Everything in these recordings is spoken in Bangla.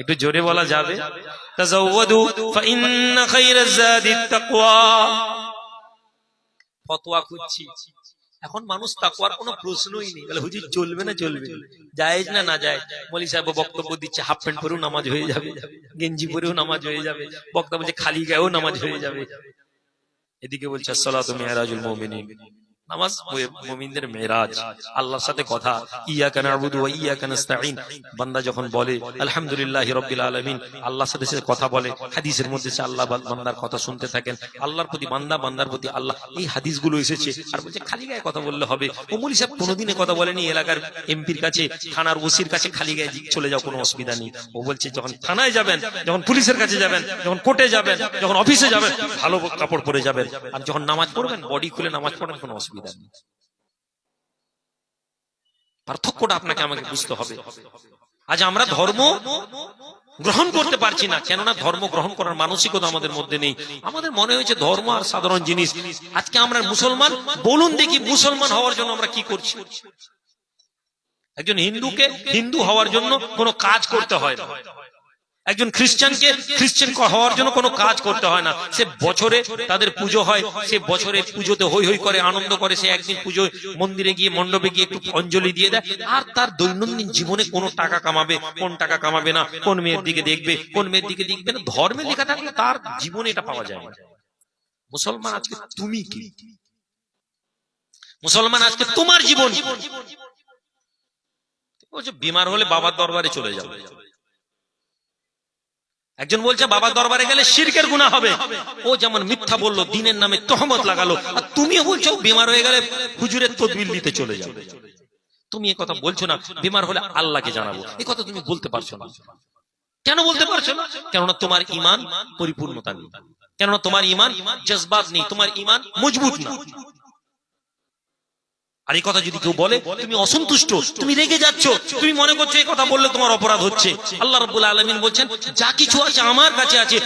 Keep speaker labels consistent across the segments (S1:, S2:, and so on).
S1: একটু জোরে বলা যাবে? এখন মানুষ তাকওয়ার কোনো প্রশ্নই নেই। বলে, হুজুর, চলবে না, চলবে জায়েজ না না যায় মলি সাহেব বক্তব্য দিচ্ছে, হাফ প্যান্ট পরেও নামাজ হয়ে যাবে, গেঞ্জি পরেও নামাজ হয়ে যাবে বক্তা বলছে খালি গায়েও নামাজ হয়ে যাবে। এদিকে বলছে, আসসালাতু মিরাজুল মুমিনিন। নামাজ মুমিনদের মেরাজ আল্লাহর সাথে কথা, ইয়াকা নাবুদু ওয়া ইয়াকা নাস্তাঈন। বান্দা যখন বলে, আলহামদুলিল্লাহি রাব্বিল আলামিন, আল্লাহর সাথে সে কথা বলে, হাদিসের মধ্যে সে আল্লাহ বান্দার কথা শুনতে থাকেন। আল্লাহর প্রতি বান্দা, বান্দার প্রতি আল্লাহ, এই হাদিসগুলো এসেছে। আর বলছে, খালি গায়ে কথা বললে হবে। ওমলি সাহেব কোনোদিনে কথা বলেনি এলাকার এমপির কাছে, থানার ওসির কাছে, খালি গায়ে চলে যাও, কোনো অসুবিধা নেই। ও বলছে, যখন থানায় যাবেন, যখন পুলিশের কাছে যাবেন, যখন কোর্টে যাবেন, যখন অফিসে যাবেন, ভালো কাপড় পরে যাবেন। আর যখন নামাজ পড়বেন, বডি খুলে নামাজ পড়েন কোনো অসুবিধা নেই। পার্থক্যটা আপনাকে আমাকে বুঝতে হবে। আজ আমরা ধর্ম গ্রহণ করতে পারছি না, কেননা ধর্ম গ্রহণ করার মানসিকতা আমাদের মধ্যে নেই। আমাদের মনে হয়েছে ধর্ম আর সাধারণ জিনিস। আজকে আমরা মুসলমান, বলুন দেখি মুসলমান হওয়ার জন্য আমরা কি করছি? একজন হিন্দুকে হিন্দু হওয়ার জন্য কোনো কাজ করতে হয় না। একজন খ্রিস্টানকে খ্রিস্টান হওয়ার জন্য কোনো কাজ করতে হয় না। সে বছরে তাদের পুজো হয়, সে বছরে পুজোতে হই হই করে আনন্দ করে, সে একদিন পুজো মন্দিরে গিয়ে, মণ্ডপে গিয়ে একটু অঞ্জলি দিয়ে দেয়। আর তার দৈনন্দিন জীবনে কোনো টাকা কামাবে, কোন টাকা কামাবে না, কোন মেয়ের দিকে দেখবে, কোন মেয়ের দিকে দেখবে না। ধর্মে লেখা থাকলে তার জীবনে এটা পাওয়া যায় না। মুসলমান আজকে তুমি কি? মুসলমান আজকে তোমার জীবন বলছে বিমার হলে বাবার দরবারে চলে যাবে। একজন বলছে বাবার দরবারে গেলে শিরকের গুণা হবে। ও যেমন মিথ্যা বলল, দিনের নামে তহমত লাগালো। আর তুমিও বলছো, বিমার হয়ে গেলে হুজুরের তদবির নিতে চলে যাবে। তুমি এ কথা বলছো না, বিমার হলে আল্লাহকে জানাব। এ কথা তুমি বলতে পারছ না। কেন বলতে পারছ না? কেননা তোমার ইমান পরিপূর্ণতা নেই। কেননা তোমার ইমান জজবাত নেই, তোমার ইমান মজবুত না। আর এই কথা যদি কেউ বলে, তুমি অসন্তুষ্ট, তুমি রেগে যাচ্ছ, তুমি মনে করছ এই কথা বললে তোমার অপরাধ হচ্ছে। আল্লাহ রাব্বুল আলামিন বলছেন, যা কিছু আছে আমার কাছে আছে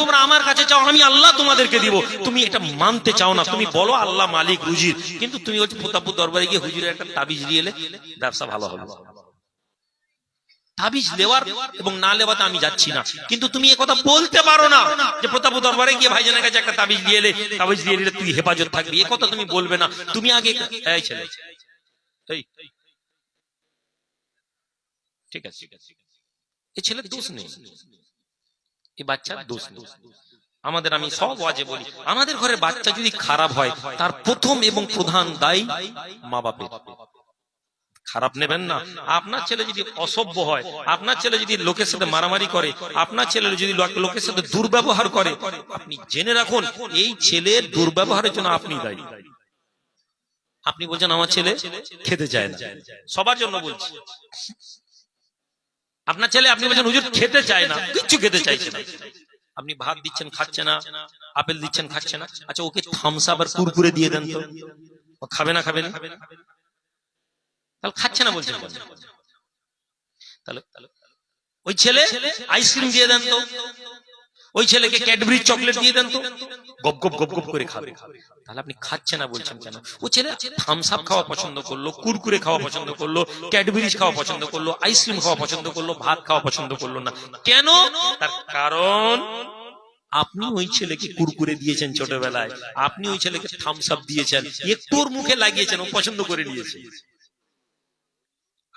S1: তোমরা আমার কাছে চাও, আমি আল্লাহ তোমাদেরকে দিব। তুমি এটা মানতে চাও না, তুমি বলো, আল্লাহ মালিক রুজির কিন্তু তুমি হচ্ছে প্রতাপুর দরবারে গিয়ে হুজুরের একটা তাবিজ দিয়ে এলে, ব্যবসা ভালো হবে। তাবিজ নেওয়ার এবং না নেওয়াতে আমি যাচ্ছি না। কিন্তু তুমি কথা বলতে পারো না যে প্রতাপ দরবারে গিয়ে ভাইজানের কাছে একটা তাবিজ দিয়ে এলে তাবিজ দিয়ে এলে তুই হেফাজত থাকবি। এ কথা তুমি বলবে না। তুমি আগে এই ছেলে। ঠিক আছে। এ ছেলের দোষ নেই। এ বাচ্চার দোষ নেই। আমাদের আমি সব ওয়াজে বলি আমাদের ঘরে বাচ্চা যদি খারাপ হয় তার প্রথম এবং প্রধান দায়ী মা বাপের। খারাপ নেবেন না। আপনার ছেলে যদি অসভ্য হয়, আপনার ছেলে যদি লোকের সাথে মারামারি করে, আপনার ছেলে যদি লোকের সাথে দুর্ব্যবহার করে, আপনি জেনে রাখুন, এই ছেলের দুর্ব্যবহারের জন্য আপনি দায়ী। আপনি বলছেন, আমার ছেলে খেতে চায় না। সবার জন্য বলছি। আপনার ছেলে, আপনি বলছেন, হুজুর, খেতে চায় না। কিচ্ছু খেতে চাইছে না। আপনি ভাত দিচ্ছেন, খাচ্ছে না, আপেল দিচ্ছেন, খাচ্ছে না। আচ্ছা ওকে থামস আপ আর কুরকুরে দিয়ে দেন তো। খাবে না খাবে না? তাহলে খাচ্ছে না? তাহলে ওই ছেলে আইসক্রিম দিয়ে দেন তো। ওই ছেলেকে ক্যাডবেরি চকলেট দিয়ে দেন তো। গপ গপ গপ গপ করে খাবে। তাহলে আপনি খাচ্ছে না বলছেন কেন? ও ছেলে থামস আপ খাওয়া পছন্দ করল কুরকুরে খাওয়া পছন্দ করল ক্যাডবেরিজ খাওয়া পছন্দ করল আইসক্রিম খাওয়া পছন্দ করল ভাত খাওয়া পছন্দ করল না। কেন? তার কারণ আপনি ওই ছেলেকে কুরকুরে দিয়েছেন ছোটবেলায়। আপনি ওই ছেলেকে থামস আপ দিয়েছেন। একটু মুখে লাগিয়েছেন ও পছন্দ করে নিয়েছে।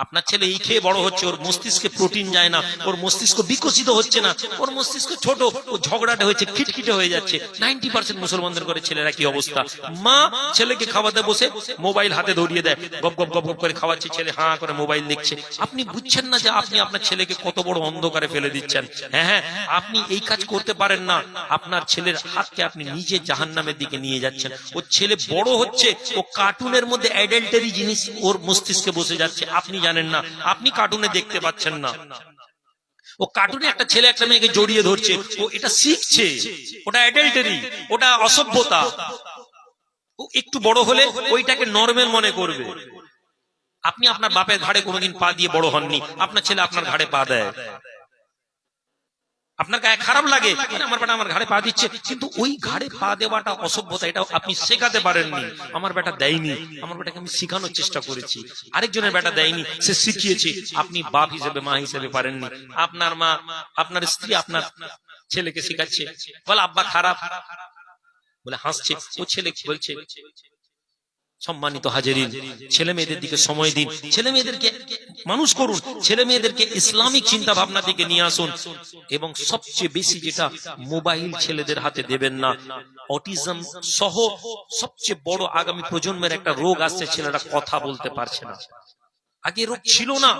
S1: আপনার ছেলে এই খেয়ে বড় হচ্ছে, ওর মস্তিষ্কে প্রোটিন যায় না, ওর মস্তিষ্ক বিকশিত হচ্ছে না, ওর মস্তিষ্ক ছোট ও ঝগড়াটা হয়েছে খিটখিটে হয়ে যাচ্ছে। নাইনটি পার্সেন্ট মুসলমানদের ঘরে ছেলেরা কি অবস্থা? মা ছেলেকে খাওয়াতে বসে মোবাইল হাতে ধরিয়ে দেয়, গপ গপ গপ গপ করে খাওয়াচ্ছে, ছেলে হাঁ করে মোবাইল দেখছে। আপনি বুঝছেন না যে আপনি আপনার ছেলেকে কত বড় অন্ধকারে ফেলে দিচ্ছেন। হ্যাঁ হ্যাঁ আপনি এই কাজ করতে পারেন না। আপনার ছেলের হাতকে আপনি নিজে জাহান্নামের দিকে নিয়ে যাচ্ছেন। ও ছেলে বড় হচ্ছে, ও কার্টুনের মধ্যে অ্যাডাল্টারি জিনিস ওর মস্তিষ্কে বসে যাচ্ছে। আপনি জানেন না। আপনি কার্টুনে দেখতে পাচ্ছেন না। ও কার্টুনে একটা ছেলে একটা মেয়েকে জড়িয়ে ধরছে। ও এটা শিখছে। ওটা অ্যাডাল্টারি ওটা অসভ্যতা। ও একটু বড় হলে ওইটাকে নর্মাল মনে করবে। আপনি আপনার বাপের ঘাড়ে কোনোদিন পা দিয়ে বড় হননি। আপনার ছেলে আপনার ঘাড়ে পা দেয়। আপনার গায়ে খারাপ লাগে মানে আমার বেটা আমার ঘাড়ে পা দিচ্ছে, কিন্তু ওই ঘাড়ে পা দেওয়াটা অসভ্যতা এটা আপনি শেখাতে পারেননি, আমার বেটা দেয়নি, আমার বেটাকে আমি শেখানোর চেষ্টা করেছি, আরেকজনের বেটা দেয়নি, সে শিখিয়েছে, আপনি বাপ হিসেবে, মা হিসেবে পারেননি, আপনার মা, আপনার স্ত্রী আপনার ছেলেকে শিখাচ্ছে, বলে আব্বা খারাপ, বলে হাসছে, ও ছেলে বলছে, সম্মানিত হাজারিন, ছেলে মেয়েদের দিকে সময় দিন, ছেলে মেয়েদেরকে মানুষ করুন, ছেলে মেয়েদেরকে ইসলামিক চিন্তা ভাবনা থেকে নিয়ে আসুন। এবং সবচেয়ে বেশি যেটা মোবাইল ছেলেদের হাতে দেবেন না, অটিজম সহ সবচেয়ে বড় আগামী প্রজন্মের একটা রোগ আসছে, ছেলেরা কথা বলতে পারছে না। আগে রোগ ছিল না।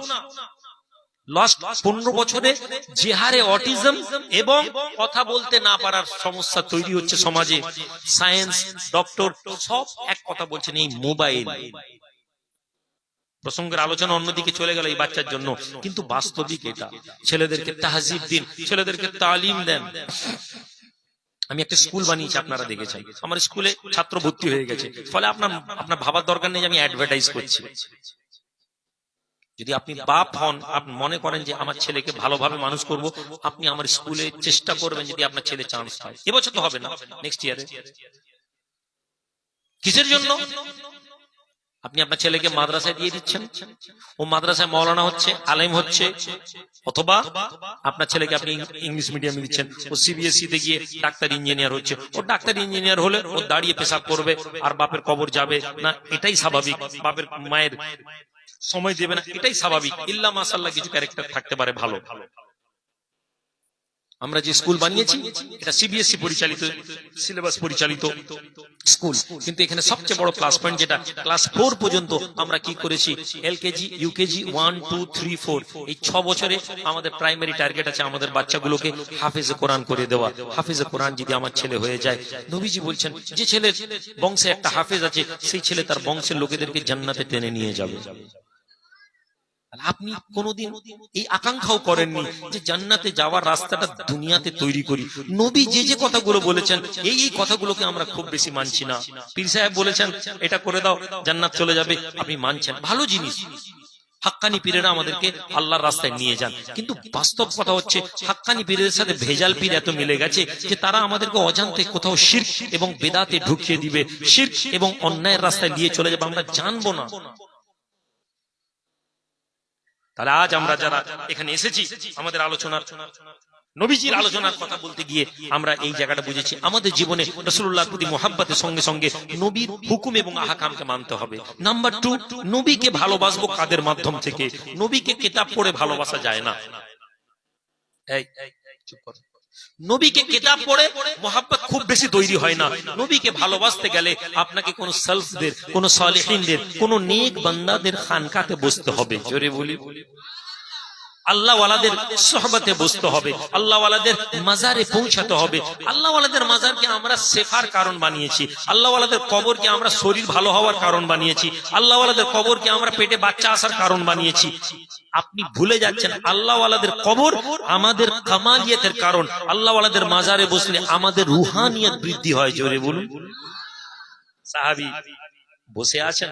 S1: লাস্ট পনেরো বছরে যে হারে অটিজম এবং কথা বলতে না পারার সমস্যা তৈরি হচ্ছে সমাজে। সায়েন্স ডক্টর সব এক কথা বলছেন, এই মোবাইল। প্রসঙ্গের আলোচনা অন্যদিকে চলে গেল এই বাচ্চার জন্য। কিন্তু বাস্তবিক এটা। ছেলেদেরকে তাহজিব দিন, ছেলেদেরকে তালিম দেন। আমি একটা স্কুল বানিয়েছি, আপনারা দেখেছেন। আমার স্কুলে ছাত্র ভর্তি হয়ে গেছে। ফলে আপনার আপনার ভাবার দরকার নেই যে আমি অ্যাডভার্টাইজ করছি। যদি আপনি বাপ হন, আপনি মনে করেন যে আমার ছেলেকে ভালোভাবে মানুষ করব, আপনি আমার স্কুলে চেষ্টা করবেন যদি আপনার ছেলে চান্স পায়। এবছর তো হবে না নেক্সট ইয়ারে কিসের জন্য? আপনি আপনার ছেলেকে মাদ্রাসায় দিয়ে দিচ্ছেন? ও মাদ্রাসায় মৌলানা হচ্ছে, আলেম হচ্ছে, অথবা আপনার ছেলেকে আপনি ইংলিশ মিডিয়ামে দিচ্ছেন। ও সিবিএসই তে গিয়ে ডাক্তার ইঞ্জিনিয়ার হচ্ছে। ও ডাক্তার ইঞ্জিনিয়ার হলে ও দাঁড়িয়ে পেশাব করবে আর বাপের কবর যাবে না, এটাই স্বাভাবিক। বাপের মায়ের সময় দেবে না, এটাই স্বাভাবিক। ইল্লা মাসাল্লাহ কিছু ক্যারেক্টার থাকতে পারে ভালো। আমরা যে স্কুল বানিয়েছি, এটা সিবিএসই পরিচালিত, সিলেবাস পরিচালিত স্কুল। কিন্তু এখানে সবচেয়ে বড় ক্লাস পয়েন্ট যেটা ক্লাস ফোর পর্যন্ত আমরা কি করেছি? LKG UKG one two three four এই ছ বছরে আমাদের প্রাইমারি টার্গেট আছে আমাদের বাচ্চাগুলোকে হাফেজে কোরআন করে দেওয়া। হাফেজে কোরআন যদি আমার ছেলে হয়ে যায়, নবীজি বলছেন, যে ছেলের বংশে একটা হাফেজ আছে, সেই ছেলে তার বংশের লোকেদেরকে জান্নাতে টেনে নিয়ে যাবে। আপনি কোনোদিন এই আকাঙ্ক্ষাও করেননি যে জান্নাতে যাওয়ার রাস্তাটা দুনিয়াতে তৈরি করি। নবী যে যে কথাগুলো বলেছেন, এই এই কথাগুলোকে আমরা খুব বেশি মানছি না। পীর সাহেব বলেছেন, এটা করে দাও, জান্নাত চলে যাবে। আপনি মানছেন, ভালো জিনিস। হাক্কানি পীরেরা আমাদেরকে আল্লাহর রাস্তায় নিয়ে যান। কিন্তু বাস্তব কথা হচ্ছে, হাক্কানি পীরের সাথে ভেজাল পীর এত মিলে গেছে যে তারা আমাদেরকে অজান্তে কোথাও শির্ক এবং বেদাতে ঢুকিয়ে দিবে। শির্ক এবং অন্যায়ের রাস্তায় নিয়ে চলে যাবে, আমরা জানব না। তাহলে আজ আমরা যারা এখানে এসেছি, আমাদের আলোচনার নবীজির আলোচনার কথা বলতে গিয়ে আমরা এই জায়গাটা বুঝেছি। আমাদের জীবনে রসুল্লাহ প্রতি মোহাব্বতের সঙ্গে সঙ্গে নবীর হুকুম এবং আহাকামকে মানতে হবে। নাম্বার টু নবীকে ভালোবাসবো কাদের মাধ্যম থেকে? নবীকে কেতাব পড়ে ভালোবাসা যায় না। এই, চুপ কর। নবীকে কেতাব পড়ে মোহাব্বত খুব বেশি তৈরি হয় না। নবীকে ভালোবাসতে গেলে আপনাকে কোন সেলফদের কোন সালেহিনদের কোন নেক বান্দাদের খানকাতে বসতে হবে। জোরে বলি। আল্লাহ ওয়ালাদের সহবতে বসতে হবে। আল্লাহওয়ালাদের মাজারে পৌঁছাতে হবে। আল্লাহওয়ালাদের মাজারকে আমরা শেখার কারণ বানিয়েছি। আল্লাহ ওয়ালাদের কবরকে আমরা শরীর ভালো হওয়ার কারণ বানিয়েছি। আল্লাহ ওয়ালাদের কবরকে আমরা পেটে বাচ্চা আসার কারণ বানিয়েছি। আপনি ভুলে যাচ্ছেন আল্লাহওয়ালাদের কবর আমাদের কামালিয়াতের কারণ। আল্লাহওয়ালাদের মাজারে বসলে আমাদের রুহানিয়ত বৃদ্ধি হয়, জোরে বলুন। সাহাবি বসে আছেন?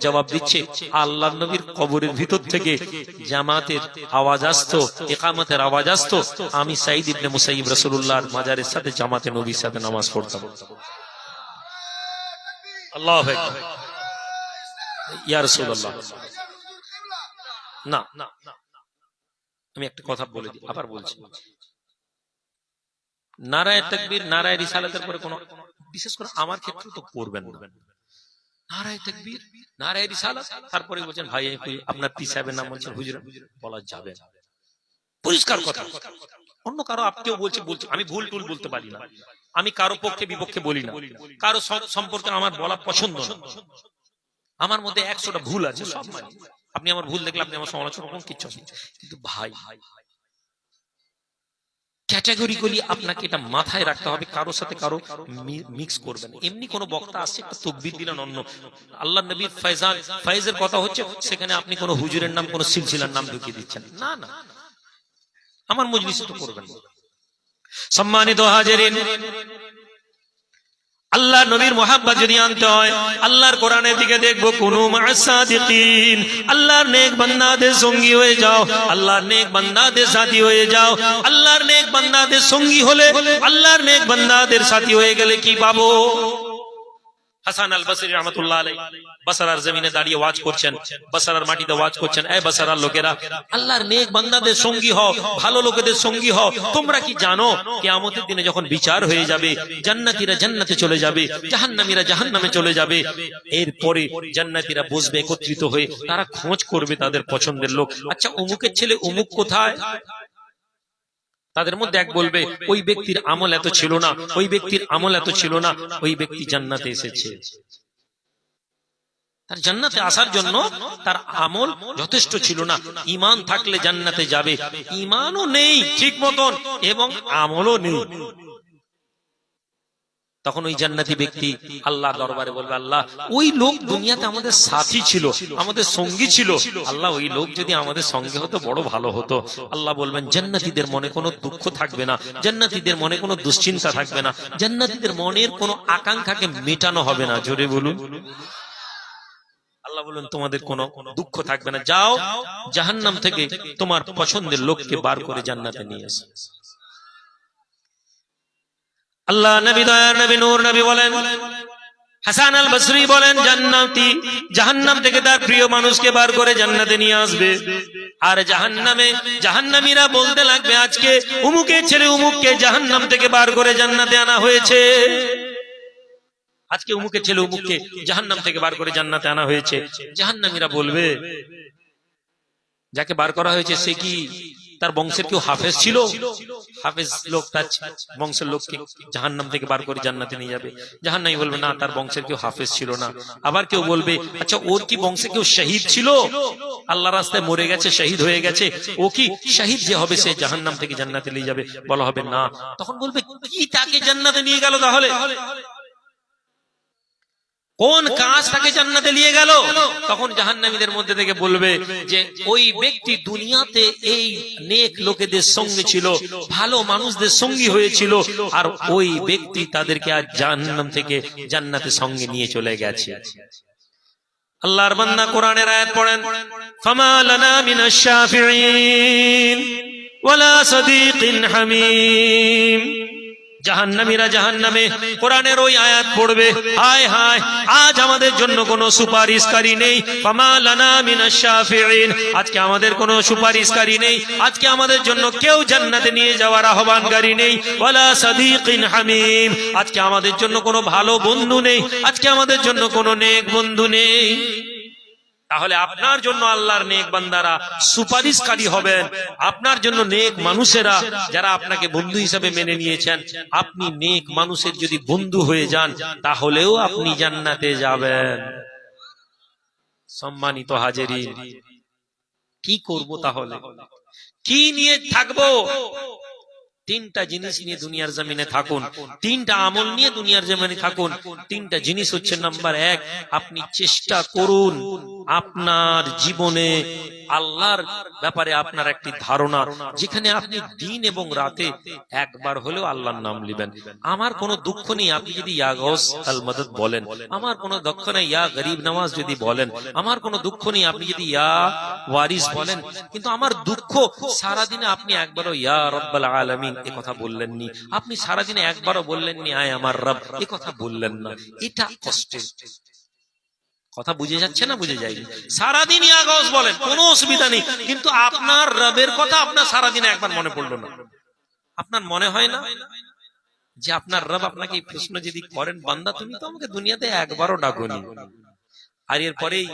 S1: জবাব দিচ্ছে আল্লাহর নবীর কবরের ভিতর থেকে জামাতের আওয়াজ আসতো ইকামতের আওয়াজ আসতো। আমি সাঈদ ইবনে মুসাইয়িব রাসূলুল্লাহর মাজারের সাথে জামাতে নবীর সাথে নামাজ পড়তাম। আল্লাহু আমি একটা কথা বলে দিই, আবার বলছি। নারায় তাকবীর, নারায় রিসালাতের পরে কোনো বিশেষ করে আমার ক্ষেত্রে তো করবেন না। নারায় তাকবীর, নারায় রিসালাত, তারপরে ভাই আপনার পি সাহেবের নাম বলছেন, হুজুর, বলা যাবে না। পরিষ্কার কথা। অন্য কারও আপকেও বলছে বলছে, আমি ভুল টুল বলতে পারি না। আমি কারও পক্ষে, বিপক্ষে বলি না। কারও সম্পর্কে আমার বলা পছন্দ না। আমার মধ্যে একশোটা ভুল আছে সব মানি। আপনি আমার ভুল দেখলে আপনি আমার সমালোচনা করুন কিচ্ছু কিন্তু ভাই আপনাকে এটা মাথায় রাখতে হবে কারোর সাথে কারও মিক্স করবেন। এমনি কোন বক্তা আসছে একটা তকবির দিলেন অন্য। আল্লাহ নবীর ফয়জান ফয়েজের কথা হচ্ছে সেখানে আপনি কোন হুজুরের নাম কোন সিলসিলার নাম ঢুকিয়ে দিচ্ছেন। না না। আমার মজলিসে তো করবেন। সম্মানিত হাজারিন আল্লাহ নবীর মোহাব্বত যদি আনতে হয়, আল্লাহর কোরআনের দিকে দেখব কোন মাসাদিকিন। আল্লাহর নেক বান্দাদের সঙ্গী হয়ে যাও, আল্লাহর নেক বান্দাদের সাথী হয়ে যাও। আল্লাহর নেক বান্দাদের সঙ্গী হলে, আল্লাহর নেক বান্দাদের সাথী হয়ে গেলে কি পাবো? হাসান আল বসরি রহমতুল্লাহ আলাই জমিনে দাঁড়িয়ে ওয়াজ করছেন মাটিতে ওয়াজ করছেন লোকেরা, আল্লাহর নেক বান্দাদের সঙ্গী হও, ভালো লোকেদের সঙ্গী হও, তোমরা কি জানো, কিয়ামতের দিনে যখন বিচার হয়ে যাবে, জান্নাতীরা জান্নাতে চলে যাবে, জাহান্নামীরা জাহান্নামে চলে যাবে, এরপরে জান্নাতীরা বসবে একত্রিত হয়ে তারা খোঁজ করবে তাদের পছন্দের লোক আচ্ছা অমুকের ছেলে অমুক কোথায়? তাদের মধ্যে এক বলবে ওই ব্যক্তির আমল এত ছিল না ওই ব্যক্তির আমল এত ছিল না ওই ব্যক্তি জান্নাতে এসেছে। তার জান্নাতে আসার জন্য তার আমল যথেষ্ট ছিল না। ইমান থাকলে জান্নাতে যাবে। ইমানও নেই ঠিক মতন এবং আমলও নেই। তখন ওই জান্নাতি ব্যক্তি আল্লাহ দরবারে বলবে আল্লাহ ওই লোক দুনিয়াতে আমাদের সাথী ছিল আমাদের সঙ্গী ছিল আল্লাহ ওই লোক যদি আমাদের সঙ্গে হতো বড় ভালো হতো আল্লাহ বলবেন জান্নাতীদের মনে কোনো দুঃখ থাকবে না জান্নাতীদের মনে কোনো দুশ্চিন্তা থাকবে না জান্নাতীদের মনের কোনো আকাঙ্ক্ষাকে মেটানো হবে না। জোরে বলুন। আল্লাহ বলুন তোমাদের কোনো দুঃখ থাকবে না। যাও জাহান্নাম থেকে তোমার পছন্দের লোককে বার করে জান্নাতে নিয়ে এসো আল্লাহ নবী, দয়ার নবী, নূর নবী বলেন। হাসান আল বসরি বলেন, জান্নাতি, জাহান্নাম থেকে তার প্রিয় মানুষকে বার করে জান্নাতে নিয়ে আসবে। আর জাহান্নামে জাহান্নামীরা বলতে লাগবে, আজকে উমুকের ছেলে উমুককে জাহান্নাম থেকে বার করে জান্নাতে আনা হয়েছে। আজকে উমুকের ছেলে উমুককে জাহান্নাম থেকে বার করে জান্নাতে আনা হয়েছে। জাহান্নামীরা বলবে, যাকে বার করা হয়েছে সে কি? তার বংশের কেউ হাফেজ ছিল? হাফেজ লোক তার বংশের লোককে জাহান্নাম থেকে বার করে জান্নাতে নিয়ে যাবে। জাহান্নামি বলবে, না, তার বংশের কেউ হাফেজ ছিল না। আবার কেউ বলবে আচ্ছা ওর কি বংশে কেউ শহীদ ছিল? আল্লাহ রাস্তায় মরে গেছে, শহীদ হয়ে গেছে। ও কি শহীদ যে হবে, সে জাহান্নাম থেকে জান্নাতে নিয়ে যাবে। বলা হবে, না। তখন বলবে, কি তাকে জান্নাতে নিয়ে গেল তাহলে? কোন কাজ তাকে জান্নাতে নিয়ে গেল? তখন জাহান্নামীদের মধ্যে থেকে বলবে যে ওই ব্যক্তি দুনিয়াতে এই নেক লোকেদের সঙ্গে ছিল ভালো মানুষদের সঙ্গী হয়েছিল আর ওই ব্যক্তি তাদেরকে আজ জাহান্নাম থেকে জান্নাতে সঙ্গে নিয়ে চলে গেছে। আল্লাহর বান্দা কোরআনের আয়াত পড়েন ফামা লানা মিনাশ শাফিঈন ওয়ালা সাদীকিন হামীম। জাহান্নামীরা জাহান্নামে কোরআনের ওই আয়াত পড়বে। হায় হায়, আজ আমাদের জন্য কোনো সুপারিশকারী নেই। আজকে আমাদের কোনো সুপারিশকারী নেই। আজকে আমাদের জন্য কেউ জান্নাতে নিয়ে যাওয়ার আহ্বানকারী নেই। ওয়ালা সাদীকিন হামীম। আজকে আমাদের জন্য কোনো ভালো বন্ধু নেই। আজকে আমাদের জন্য কোনো নেক বন্ধু নেই। তাহলে আপনার জন্য আল্লাহর নেক বান্দারা সুপারিশকারী হবেন। আপনার জন্য নেক মানুষেরা যারা আপনাকে বন্ধু হিসাবে মেনে নিয়েছেন, আপনি নেক মানুষের যদি বন্ধু হয়ে যান, তাহলেও আপনি জান্নাতে যাবেন। সম্মানিত হাজেরি কি করব তাহলে? কি নিয়ে থাকব? তিনটা জিনিস নিয়ে দুনিয়ার জমিনে থাকুন। তিনটা আমল নিয়ে দুনিয়ার জমিনে থাকুন। তিনটা জিনিস হচ্ছে নাম্বার এক, আপনি চেষ্টা করুন। আপনার জীবনে আল্লাহর ব্যাপারে আপনার একটি ধারণা, যেখানে আপনি দিন এবং রাতে একবার হলেও আল্লাহর নাম লিবেন আমার কোনো দুঃখ নেই, আপনি যদি বলেন, আমার কোনো দুঃখ নেই, ইয়া গরিব নামাজ যদি বলেন, আমার কোনো দুঃখ নেই, আপনি যদি ইয়া ওয়ারিস বলেন, কিন্তু আমার দুঃখ সারাদিনে আপনি একবারও ইয়া রব্বাল আলামিন এ কথা বললেননি, আপনি সারাদিনে একবারও বললেননি, আয় আমার রব, এ কথা বললেন না। এটা কষ্টের। কথা বুঝে যাচ্ছে না বুঝে যায়নি। সারাদিন ইয়াগস বলেন কোনো অসুবিধা নেই। কিন্তু আপনার রবের কথা আপনার সারাদিনে একবার মনে পড়ল না। আপনার মনে হয় না যে আপনার রব আপনাকে এই প্রশ্ন যদি করেন বান্দা তুমি তো আমাকে দুনিয়াতে একবারও ডাকনি। আর এরপরেই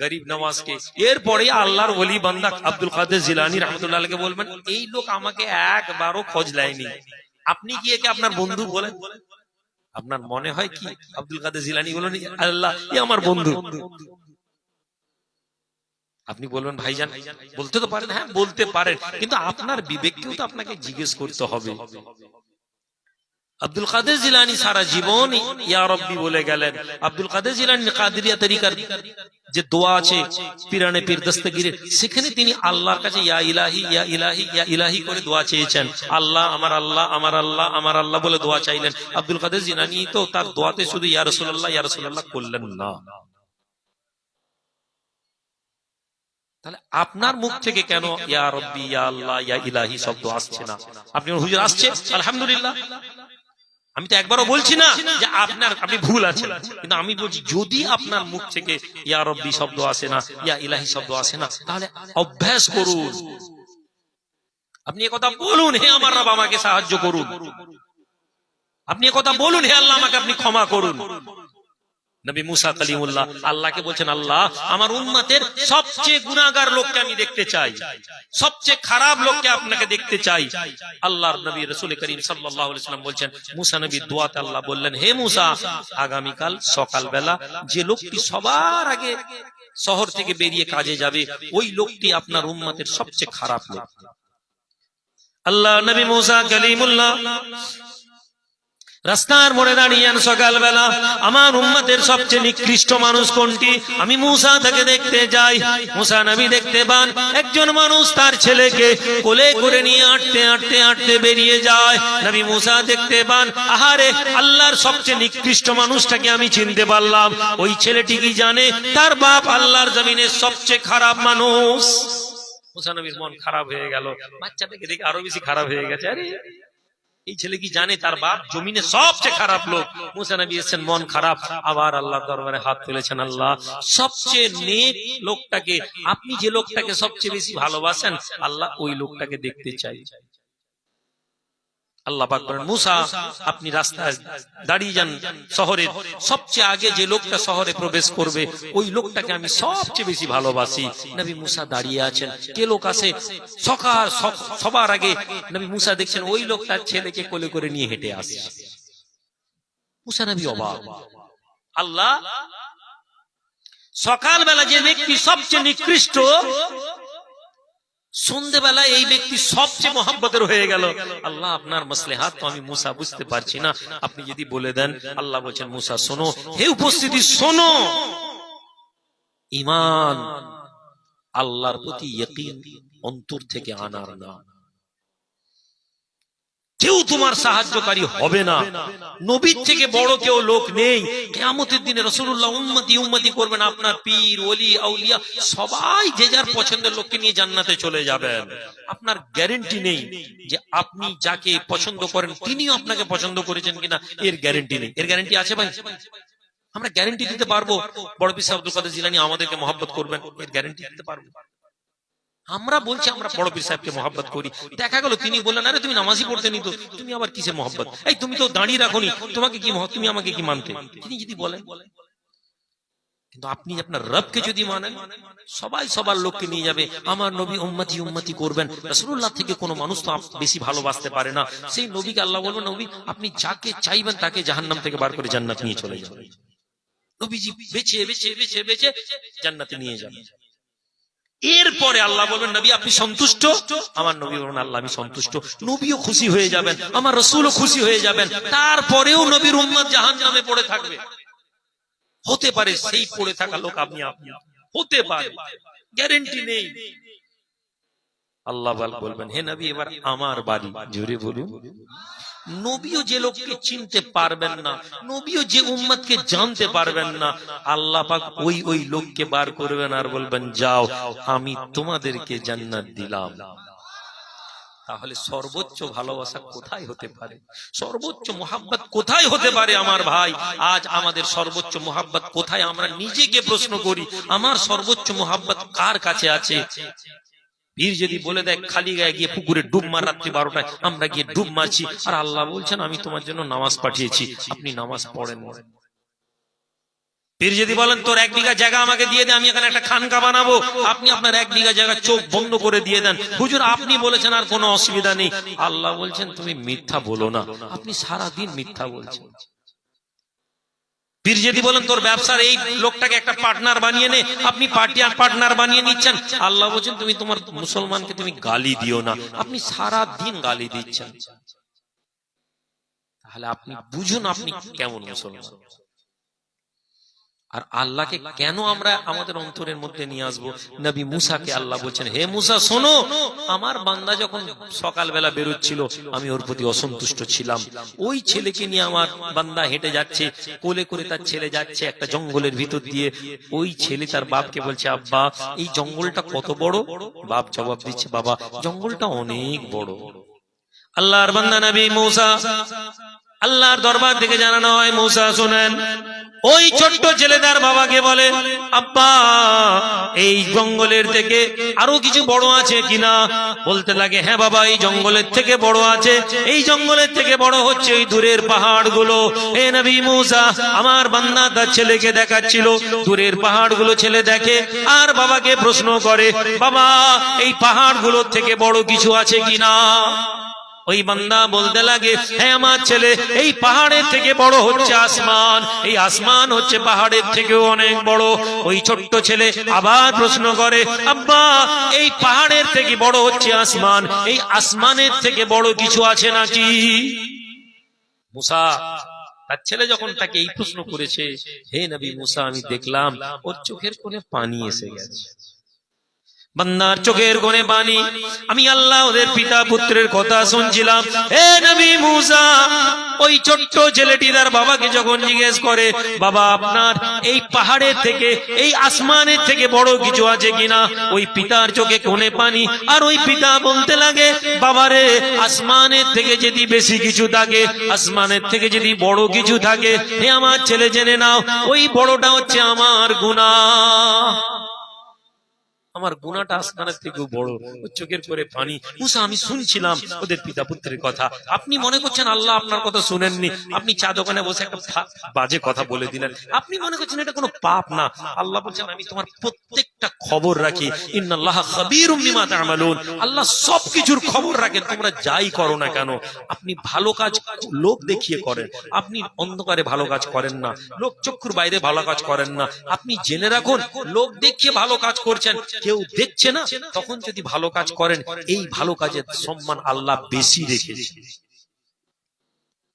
S1: গরিব নওয়াজকে এরপরে আল্লাহর ওলি বান্দা আব্দুল কাদের জিলানি রহমতুল্লাহকে বলবেন এই লোক আমাকে একবারও খোঁজ লায়নি আপনি কি একে আপনার বন্ধু বলেন? আপনার মনে হয় কি? আব্দুল কাদের জিলানি বলেন আল্লাহ আমার বন্ধু। আপনি বলবেন ভাইজান বলতে তো পারেন হ্যাঁ বলতে পারেন। কিন্তু আপনার বিবেককেও তো আপনাকে জিজ্ঞেস করতে হবে। আব্দুল কাদের জিলানি সারা জীবন ইয়া রব্বি বলে গেলেন। আব্দুল কাদের জিলানি কাদেরিয়া তরিকার যে দোয়া আছে, পিরানে পীর দস্তগিরে, সেখানে তিনি আল্লাহর কাছে ইয়া ইলাহি ইয়া ইলাহি ইয়া ইলাহি করে দোয়া চেয়েছেন। আল্লাহ, আমার আল্লাহ আমার আল্লাহ আমার আল্লাহ বলে দোয়া চাইলেন। আব্দুল কাদের জিলানি তো তার দোয়াতে শুধু ইয়া রাসূলুল্লাহ ইয়া রাসূলুল্লাহ করলেন না। তাহলে আপনার মুখ থেকে কেন ইয়া রব্বি, ইয়া আল্লাহ, ইয়া ইলাহি শব্দ আসছে না? আপনি হুজুর আসছে? আলহামদুলিল্লাহ। আমি তো একবারও বলছি না যে আপনার আপনি ভুল আছেন। কিন্তু আমি বলছি যদি আপনার মুখ থেকে ইয়া রব্বি শব্দ আসে না ইয়া ইলাহি শব্দ আসে না তাহলে অভ্যাস করুন। আপনি কথা বলুন হে আমার রব আমাকে সাহায্য করুন। আপনি কথা বলুন হে আল্লাহ আমাকে আপনি ক্ষমা করুন। নবী মুসা কালিমুল্লাহ, আল্লাহকে বলছেন, আল্লাহ, আমার উম্মতের সবচেয়ে গুনাহগার লোককে আমি দেখতে চাই। সবচেয়ে খারাপ লোককে আপনাকে দেখতে চাই। আল্লাহর নবী রসুল করিম সাল্লাম বলছেন, মুসা নবী, দোয়াতে আল্লাহ বললেন, হে মুসা, আগামীকাল সকালবেলা যে লোকটি সবার আগে শহর থেকে বেরিয়ে কাজে যাবে, ওই লোকটি আপনার উম্মতের সবচেয়ে খারাপ লোক। আল্লাহ নবী মুসা কালিমুল্লাহ রাস্তার মোড়ে দাঁড়িয়েন সকালবেলা। আমার উম্মতের সবচেয়ে নিকৃষ্ট মানুষ কোনটি? আমি মুসা তাকে দেখতে যাই। মুসা নবী দেখতে পান। একজন মানুষ তার ছেলেকে কোলে করে নিয়ে আটতে আটতে আটতে বেরিয়ে যায়। নবী মুসা দেখতে পান। আহারে, আল্লাহর সবচেয়ে নিকৃষ্ট মানুষটাকে আমি চিনতে পারলাম। ওই ছেলেটি কি জানে? তার বাপ আল্লাহর জমিনের সবচেয়ে খারাপ মানুষ। মুসা নবীর মন খারাপ হয়ে গেল। বাচ্চাটাকে দেখে আরও বেশি খারাপ হয়ে গেছে। আরে এই ছেলে কি জানে তার বাপ? জমিনে সবচেয়ে খারাপ লোক। মুসা নবী এসেছেন মন খারাপ। আবার আল্লাহর দরবারে হাত তুলেছেন আল্লাহ। সবচেয়ে নেক লোকটাকে, আপনি যে লোকটাকে সবচেয়ে বেশি ভালোবাসেন, আল্লাহ ওই লোকটাকে দেখতে চাই। আল্লাহ পাক বলেন, মুসা, আপনি রাস্তায় দাঁড়িয়ে যান শহরের সবচেয়ে আগে যে লোকটা শহরে প্রবেশ করবে, ওই লোকটাকে আমি সবচেয়ে বেশি ভালোবাসি। নবী মুসা দাঁড়িয়ে আছেন। কে লোক আছে? সকাল সবার আগে নবী মুসা দেখছেন ওই লোকটার ছেলেকে কোলে করে নিয়ে হেঁটে আসছে। মুসা নবী অবাক। আল্লাহ, সকালবেলা যে ব্যক্তি সবচেয়ে নিকৃষ্ট সন্ধ্যেবেলা এই ব্যক্তি সবচেয়ে মহাব্বতের হয়ে গেল। আল্লাহ, আপনার মসলেহাত তো আমি মুসা বুঝতে পারছি না। আপনি যদি বলে দেন, আল্লাহ বলছেন, মুসা, শোনো, হে উপস্থিতি, শোনো। ইমান আল্লাহর প্রতি অন্তর থেকে আনার না। কেউ তোমার সাহায্যকারী হবে না। নবীর থেকে বড় কেউ লোক নেই। কেয়ামতের দিনে রসুল্লাহ উম্মতি উম্মতি করবেন আপনার পীর, ওলি, আউলিয়া, সবাই যে যার পছন্দের লোককে নিয়ে জান্নাতে চলে যাবেন। আপনার গ্যারেন্টি নেই যে আপনি যাকে পছন্দ করেন, তিনিও আপনাকে পছন্দ করেছেন কিনা, এর গ্যারেন্টি নেই। এর গ্যারেন্টি আছে ভাই? আমরা গ্যারেন্টি দিতে পারব। বড় পিসা আব্দুল কাদের জিলানি আমাদেরকে মহব্বত করবেন, এর গ্যারেন্টি দিতে পারব। আমরা বলছি, আমরা বড় পীর সাহেবকে মহব্বত করি। দেখা গেল, তিনি বললেন, আরে, তুমি নামাজই পড়তে নিত তুমি আবার কিসের মহব্বত? এই, তুমি তো দাঁড়িয়ে রাখোনি, তোমাকে কি তুমি আমাকে কি মানতে? তিনি যদি বলেন, কিন্তু আপনি আপনার রবকে যদি মানেন, সবাই সবার লোককে নিয়ে যাবে, আমার নবী উম্মতি উম্মতি করবেন। রাসূলুল্লাহ থেকে কোনো মানুষ তো বেশি ভালোবাসতে পারে না। সেই নবীকে আল্লাহ বলবেন নবী, আপনি যাকে চাইবেন, তাকে জাহান্নাম থেকে বার করে জান্নাত নিয়ে চলে যাবেন নবীজি বেছে বেছে বেছে বেছে জান্নাতে নিয়ে যাবেন এরপরে আল্লাহ বলবেন, নবী, আপনি সন্তুষ্ট? আমার নবী বলবেন, আল্লাহ, আমি সন্তুষ্ট। নবীও খুশি হয়ে যাবেন, আমার রসুলও খুশি হয়ে যাবেন। তারপরেও নবীর উম্মত জাহান নামে পড়ে থাকবে। হতে পারে সেই পড়ে থাকা লোক আপনি আপনি। হতে পারে। গ্যারেন্টি নেই। আল্লাহ বলবেন, হে নবী, এবার আমার বাড়ি। জোরে বলুন। নবীও যে লোককে চিনতে পারবেন না, নবীও যে উম্মতকে জানতে পারবেন না, আল্লাহ পাক ওই ওই লোককে বার করবেন আর বলবেন, যাও, আমি তোমাদেরকে জান্নাত দিলাম। তাহলে সর্বোচ্চ ভালোবাসা কোথায় হতে পারে? সর্বোচ্চ মোহাব্বত কোথায় হতে পারে আমার ভাই? আজ আমাদের সর্বোচ্চ মোহাব্বত কোথায়? আমরা নিজেকে প্রশ্ন করি, আমার সর্বোচ্চ মোহাব্বত কার কাছে আছে? পীর যদি বলে দেয় খালি গায়ে গিয়ে পুকুরে ডুব মার রাত্রি বারোটায় আমরা গিয়ে ডুব মারছি। আর আল্লাহ বলছেন আমি তোমার জন্য নামাজ পাঠিয়েছি আপনি নামাজ পড়েন পীর যদি বলেন তোর এক বিঘা জায়গা আমাকে দিয়ে দে আমি এখানে একটা খানকা বানাবো। আপনি আপনার এক বিঘা জায়গা চোখ বন্ধ করে দিয়ে দেন। হুজুর আপনি বলেছেন আর কোনো অসুবিধা নেই। আল্লাহ বলছেন তুমি মিথ্যা বলো না। আপনি সারা দিন মিথ্যা বলছেন। পীর যদি বলেন, তোর ব্যবসার এই লোকটাকে একটা পার্টনার বানিয়ে নে, আপনি পার্টি আর পার্টনার বানিয়ে নিচ্ছেন। আল্লাহ বলছেন, তুমি তোমার মুসলমানকে তুমি গালি দিও না, আপনি সারা দিন গালি দিচ্ছেন। তাহলে আপনি বুঝুন আপনি কেমন মুসলমান। আর আল্লাহকে কেন আমরা আমাদের অন্তরের মধ্যে নিয়ে আসব? নবী মুসাকে আল্লাহ বলছেন হে মুসা শোনো আমার বান্দা যখন সকালবেলা বেরোচ্ছিল আমি ওর প্রতি অসন্তুষ্ট ছিলাম। ওই ছেলেকে নিয়ে আমার বান্দা হেঁটে যাচ্ছে কোলে করে তার ছেলে যাচ্ছে একটা জঙ্গলের ভিতর দিয়ে। ওই ছেলে তার বাপকে বলছে আব্বা এই জঙ্গলটা কত বড়? বাপ জবাব দিচ্ছে বাবা জঙ্গলটা অনেক বড়। আল্লাহর বান্দা নবী মৌসা। আল্লাহর দরবার থেকে জানানো হয়, মৌসা, শোনেন। ওই ছোট্ট ছেলেদার বাবাকে বলে, আব্বা, এই জঙ্গলের থেকে আরও কিছু বড় আছে কিনা? বলতে লাগে হ্যাঁ বাবা, এই জঙ্গলের থেকে বড় আছে। এই জঙ্গলের থেকে বড় হচ্ছে ওই দূরের পাহাড়গুলো। হে নবী মূসা, আমার বান্দা তার ছেলেকে দেখাচ্ছিল। দূরের পাহাড়গুলো ছেলে দেখে আর বাবাকে প্রশ্ন করে, বাবা, এই পাহাড়গুলোর থেকে বড় কিছু আছে কিনা? ওই বান্দা বলতে লাগে হ্যাঁ আমার ছেলে, এই পাহাড়ের থেকে বড় হচ্ছে আসমান। এই আসমান হচ্ছে পাহাড়ের থেকেও অনেক বড়। ওই ছোট্ট ছেলে আবার প্রশ্ন করে, আব্বা, এই পাহাড়ের থেকে বড় হচ্ছে আসমান। এই আসমানের থেকে বড় কিছু আছে নাকি? মুসা, তার ছেলে যখন তাকে এই প্রশ্ন করেছে, হে নবী মুসা, আমি দেখলাম ওর চোখের কোণে পানি এসে গেছে। বান্দার চোখের কোণে পানি আমি আল্লাহ, ওদের পিতা পুত্রের কথা শুনছিলাম। হে নবী মুসা, ওই ছোট্ট ছেলেটি তার বাবাকে যখন জিজ্ঞেস করে, বাবা, আপনার এই পাহাড়ের থেকে, এই আসমানের থেকে বড় কিছু আছে কিনা? ওই পিতার চোখে কোণে পানি আর ওই পিতা বলতে লাগে বাবারে আসমানের থেকে যদি বেশি কিছু থাকে, আসমানের থেকে যদি বড় কিছু থাকে, হে আমার ছেলে, জেনে নাও, ওই বড়টা হচ্ছে আমার গুনাহ। আমার গুণাটা আসমানের থেকেও বড়। চোখের করে পানি। মুসা, আমি শুনছিলাম ওদের পিতা পুত্রের কথা। আপনি মনে করছেন আল্লাহ আপনার কথা শুনেননি? আপনি চা দোকানে বসে একটা বাজে কথা বলে দিলেন। আপনি মনে করছেন এটা কোনো পাপ না? আল্লাহ বলছেন, আমি তোমার প্রত্যেকটা খবর রাখি। আল্লাহ সবকিছুর খবর রাখেন, তোমরা যাই করো না কেন? আপনি ভালো কাজ লোক দেখিয়ে করেন। আপনি অন্ধকারে ভালো কাজ করেন না। লোক চক্ষুর বাইরে ভালো কাজ করেন না। আপনি জেনে রাখুন, লোক দেখিয়ে ভালো কাজ করছেন। কেউ দেখছে না? তখন যদি ভালো কাজ করেন, এই ভালো কাজের সম্মান আল্লাহ বেশি রেখেছে।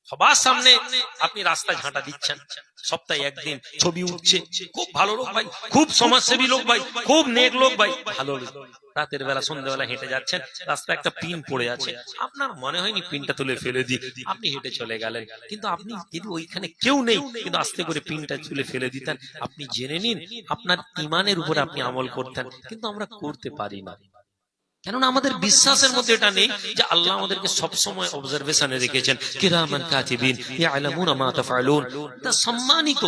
S1: সবার সামনে আপনি রাস্তায় ঝাঁটা দিচ্ছেন। সপ্তাহে একদিন ছবি উঠছে। খুব ভালো লোক ভাই খুব সমাজসেবী লোক ভাই খুব নেক লোক ভাই। ভালো লোক। রাতের বেলা সন্ধ্যাবেলা হেঁটে যাচ্ছেন রাস্তায় একটা পিন পড়ে আছে। আপনার মনে হয়নি পিনটা তুলে ফেলে দিই? আপনি হেঁটে চলে গেলেন। কিন্তু আপনি যদি ওইখানে কেউ নেই কিন্তু আস্তে করে পিনটা তুলে ফেলে দিতেন আপনি জেনে নিন আপনার ইমানের উপরে আপনি আমল করতেন। কিন্তু আমরা করতে পারি না। কেননা আমাদের বিশ্বাসের মধ্যে এটা নেই যে আল্লাহ আমাদেরকে সব সময় অবজারভেশনে রেখেছেন। কিরামান কাতিবিন ইয়ালামুনা মা তাফআলুন। তা সম্মানিত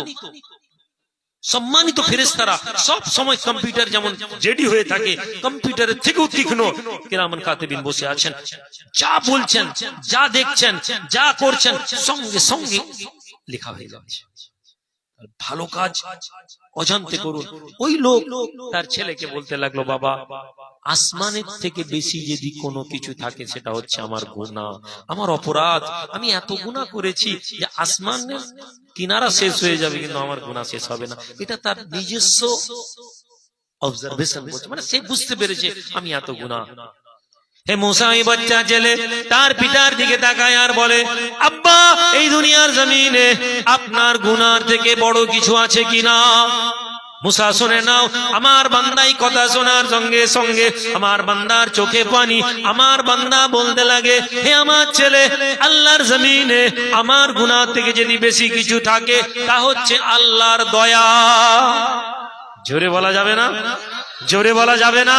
S1: সম্মানিত ফেরেশতারা সব সময় কম্পিউটার যেমন রেডি হয়ে থাকে, কম্পিউটারের থেকেও তীক্ষ্ণ কিরামান কাতিবিন বসে আছেন। যা বলছেন, যা দেখছেন, যা করছেন, সঙ্গে সঙ্গে লেখা হয়ে যাচ্ছে। ভালো কাজ অজান্তে করুন। ওই লোক তার ছেলেকে বলতে লাগল বাবা আসমানের থেকে বেশি যদি কোনো কিছু থাকে সেটা হচ্ছে আমার গুণা আমার অপরাধ। আমি এত গুণা করেছি যে আসমানের কিনারা শেষ হয়ে যাবে কিন্তু আমার গুণা শেষ হবে না। এটা তার নিজস্ব অবজারভেশন মানে সে বুঝতে পেরেছে আমি এত গুণা হে মুসাই বাচ্চা ছেলে তার পিতার দিকে তাকায় আর বলে, আব্বা, এই দুনিয়ার জমিনে আপনার গুনার থেকে বড় কিছু আছে কিনা? মুসা শুনে, নাও, আমার বান্দাই কথা শোনার সঙ্গে সঙ্গে আমার বান্দার চোখে পানি, আমার বান্দা বলতে লাগে, হে আমার ছেলে, আল্লাহর জমিনে আমার গুনাহ থেকে যদি বেশি কিছু থাকে, তা হচ্ছে আল্লাহর দয়া। জোরে বলা যাবে না? জোরে বলা যাবে না?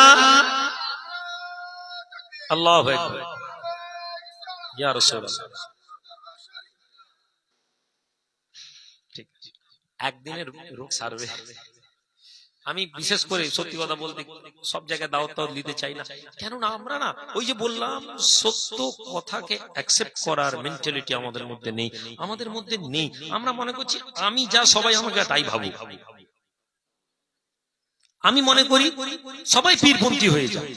S1: আল্লাহ ইয়া রাসূলুল্লাহ। ঠিক একদিনের রোগ সারবে। আমি বিশেষ করে সত্যি কথা বলতে সব জায়গায় দাওয়াত নিতে চাই না। কেননা আমরা না ওই যে বললাম সত্য কথাকে অ্যাকসেপ্ট করার মেন্টালিটি আমাদের মধ্যে নেই। আমাদের মধ্যে নেই। আমরা মনে করছি আমি যা সবাই আমাকে তাই ভাবুক। আমি মনে করি সবাই পীরপন্থী হয়ে যায়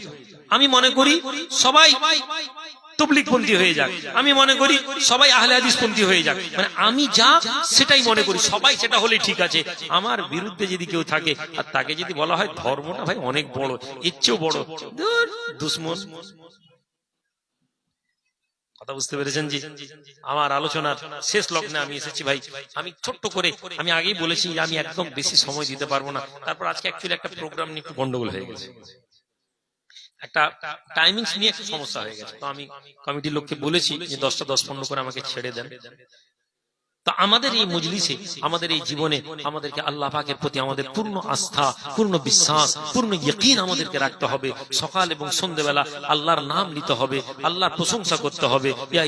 S1: আমি মনে করি সবাই তবলিগপন্থী হয়ে যাক। আমি মনে করি সবাই আহলে হাদিসপন্থী হয়ে যাক। মানে আমি যা সেটাই মনে করি, সবাই সেটা হলে ঠিক আছে। আমার বিরুদ্ধে যদি কেউ থাকে, আর তাকে যদি বলা হয় ধর্মটা ভাই, অনেক বড়, এর চেয়েও বড়। দুশ্মন। কথা বুঝতে পেরেছেন জি? আমার আলোচনার শেষ লগ্নে আমি এসেছি ভাই। আমি ছোট্ট করে, আমি আগেই বলেছি আমি একদম বেশি সময় দিতে পারব না। তারপর আজকে অ্যাকচুয়ালি একটা প্রোগ্রাম নিয়ে একটু গন্ডগোল হয়ে গেছে। একটা টাইমিংস নিয়ে একটু সমস্যা হয়ে গেছে। তো আমি কমিটির লোককে বলেছি যে দশটা দশ পনেরো করে আমাকে ছেড়ে দেন। তো আমাদের এই মজলিসে, আমাদের এই জীবনে আমাদেরকে আল্লাহ পাকের প্রতি আমাদের পূর্ণ আস্থা, পূর্ণ বিশ্বাস, পূর্ণ ইয়কিন আমাদেরকে রাখতে হবে। সকাল এবং সন্ধ্যেবেলা আল্লাহর নাম নিতে হবে, আল্লাহর প্রশংসা করতে হবে। ইয়া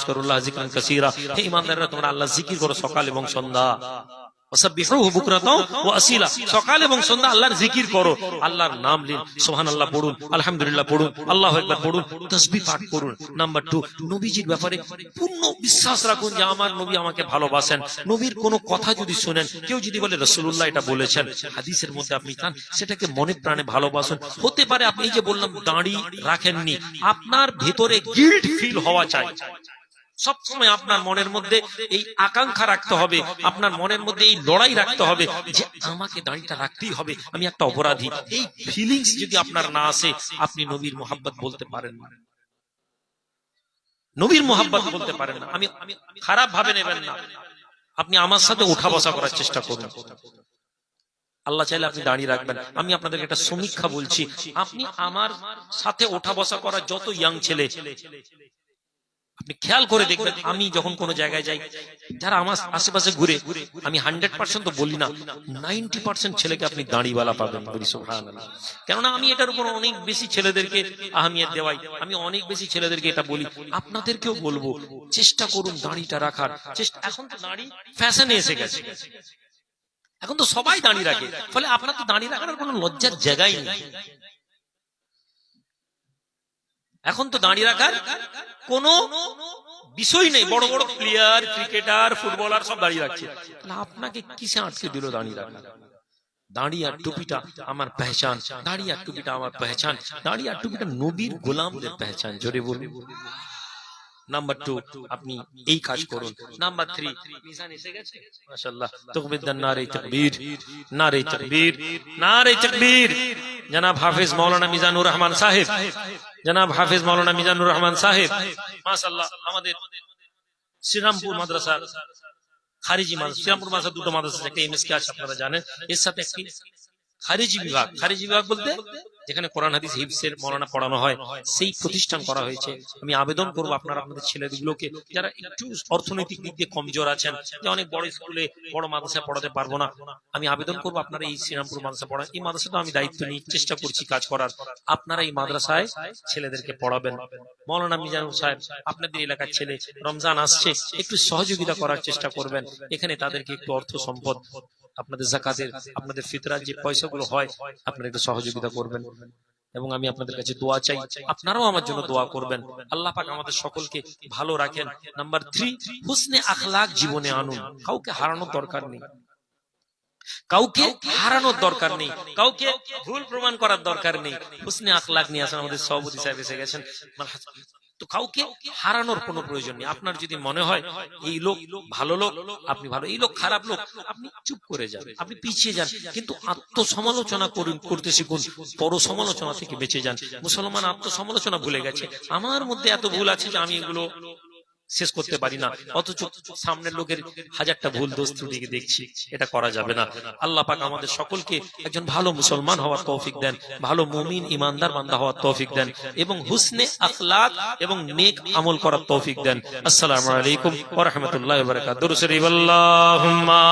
S1: যকুরুল্লাহ যিকরান কাসীরা। হে ঈমানদাররা, তোমরা আল্লাহ জিকির করো সকাল এবং সন্ধ্যা। সকাল এবং সন্ধ্যা আল্লাহর জিকির করো। আল্লাহর নাম নিন। সুবহানাল্লাহ পড়ুন, আলহামদুলিল্লাহ পড়ুন, আল্লাহু আকবার পড়ুন, তাসবিহ পাঠ করুন। নাম্বার 2 নবীজির ব্যাপারে পূর্ণ বিশ্বাস রাখুন যে আমার নবী আমাকে ভালোবাসেন। নবীর কোনো কথা যদি শুনেন, কেউ যদি বলে রাসূলুল্লাহ এটা বলেছেন, হাদিসের মধ্যে আপনি চান, সেটাকে মনে প্রাণে ভালোবাসুন। হতে পারে আপনি যে বললাম দাড়ি রাখেননি, আপনার ভেতরে গিল্ট ফিল হওয়া চাই। সবসময় আপনার মনের মধ্যে এই আকাঙ্ক্ষা রাখতে হবে, আপনার মনের মধ্যে এই লড়াই রাখতে হবে যে আমাকে দাড়িটা রাখতেই হবে, আমি একটা অপরাধী। এই ফিলিংস যদি আপনার না আসে, আপনি নবীর মোহাব্বত বলতে পারেন না। নবীর মোহাব্বত বলতে পারেন না। আমি আমি খারাপ ভাবে নেবেন না। আপনি আমার সাথে উঠা বসা করার চেষ্টা করুন। আল্লাহ চাইলে আপনি দাঁড়িয়ে রাখবেন। আমি আপনাদেরকে একটা সমীক্ষা বলছি। আপনি আমার সাথে ওঠা বসা করা যত ইয়াং ছেলে আপনি খেয়াল করে দেখবেন আমি যখন কোনো জায়গায় যাই যারা আমার আশেপাশে ঘুরে আমি হান্ড্রেড পার্সেন্ট তো বলি না নাইনটি পার্সেন্ট ছেলেকে আপনি দাঁড়িয়েওয়ালা পাবেন বলি। কেননা আমি এটার উপর অনেক বেশি ছেলেদেরকে আহমিয়ত দেওয়াই আমি অনেক বেশি ছেলেদেরকে এটা বলি। আপনাদেরকেও বলব চেষ্টা করুন দাঁড়িটা রাখার। চেষ্টা এখন তো দাঁড়ি ফ্যাশনে এসে গেছে। এখন তো সবাই দাঁড়িয়ে রাখে। ফলে আপনার তো দাঁড়িয়ে রাখার কোনো লজ্জার জায়গাই নেই। এখন তো দাঁড়িয়ে রাখার কোনো বিষয় নেই। বড় বড় প্লেয়ার ক্রিকেটার ফুটবলার সব দাঁড়িয়ে রাখছে। তাহলে আপনাকে কিসে আটকে দিল দাঁড়িয়ে রাখা দাঁড়িয়ে আর টুপিটা আমার পেহচান, দাঁড়িয়ে আর টুপিটা আমার পেহচান, দাঁড়িয়ে আর টুপিটা নবীর গোলামদের পেহচান, জোরে বলুন। নাম্বার টু আপনি এই কাজ করুন। নাম্বার থ্রি মিজান এসে নারে তাকবীর নারে তাকবীর নারে তাকবীর। জনাব হাফেজ মাওলানা মিজানুর রহমান সাহেব জনাব হাফেজ মাওলানা মিজানুর রহমান সাহেব মাশাআল্লাহ আমাদের শ্রীরামপুর মাদ্রাসা খারিজি মাদ্রাসা শ্রীরামপুর মাদ্রাসা দুটো মাদ্রাসা আছে, একটা এমএসকে আছে আপনারা জানেন। এর সাথে একটি খারিজি বিভাগ। খারিজি বিভাগ বলতে যেখানে কোরআন, হাদিস হিফসের মৌলানা পড়ানো হয়, সেই প্রতিষ্ঠান করা হয়েছে। আমি আবেদন করব আপনারা, আপনাদের ছেলেগুলোকে যারা একটু অর্থনৈতিক দিক দিয়ে কমজোর আছেন, যে অনেক বড় স্কুলে, বড় মাদ্রাসায় পড়াতে পারব না। আমি আবেদন করব আপনারা এই শ্রীরামপুর মাদ্রাসা পড়ান। এই মাদ্রাসাটা আমি দায়িত্ব নিয়ে চেষ্টা করছি কাজ করার। আপনারা এই মাদ্রাসায় ছেলেদেরকে পড়াবেন। মৌলানা মিজানুর সাহেব, আপনাদের এলাকার ছেলে, রমজান আসছে, একটু সহযোগিতা করার চেষ্টা করবেন। এখানে তাদেরকে একটু অর্থ সম্পদ আপনাদের জাকাতের, আপনাদের ফিতরার যে পয়সাগুলো হয়, আপনারা একটু সহযোগিতা করবেন। এবং আমি আপনাদের কাছে দোয়া চাই, আপনারাও আমার জন্য দোয়া করবেন। আল্লাহ পাক আমাদের সকলকে ভালো রাখেন। নাম্বার থ্রি হুসনে আখলাক জীবনে আনুন। কাউকে হারানোর দরকার নেই। কাউকে হারানোর দরকার নেই। কাউকে ভুল প্রমাণ করার দরকার নেই। হুসনে আখলাক নিয়ে আসেন। আমাদের সভাপতি সাহেব এসে গেছেন। তো কাউকে হারানোর কোনো প্রয়োজন নেই। আপনার যদি মনে হয়, এই লোক ভালো লোক, আপনি ভালো এই লোক খারাপ লোক, আপনি চুপ করে যান, আপনি পিছিয়ে যান। কিন্তু আত্মসমালোচনা করুন, করতে শিখুন পর সমালোচনা থেকে বেঁচে যান। মুসলমান আত্মসমালোচনা ভুলে গেছে। আমার মধ্যে এত ভুল আছে যে আমি এগুলো শেষ করতে পারি না অথচ সামনের লোকের হাজারটা ভুল দোষ ত্রুটিকে দেখছি। এটা করা যাবে না। আল্লাহ পাক আমাদের সকলকে একজন ভালো মুসলমান হওয়ার তৌফিক দেন ভালো মুমিন ইমানদার বান্দা হওয়ার তৌফিক দেন এবং হুসনে আখলাক এবং নেক আমল করার তৌফিক দেন। আসসালামু আলাইকুম ওয়া রাহমাতুল্লাহি ওয়া বারাকাতুহু। দুরূদ শরীফ আল্লাহুম্মা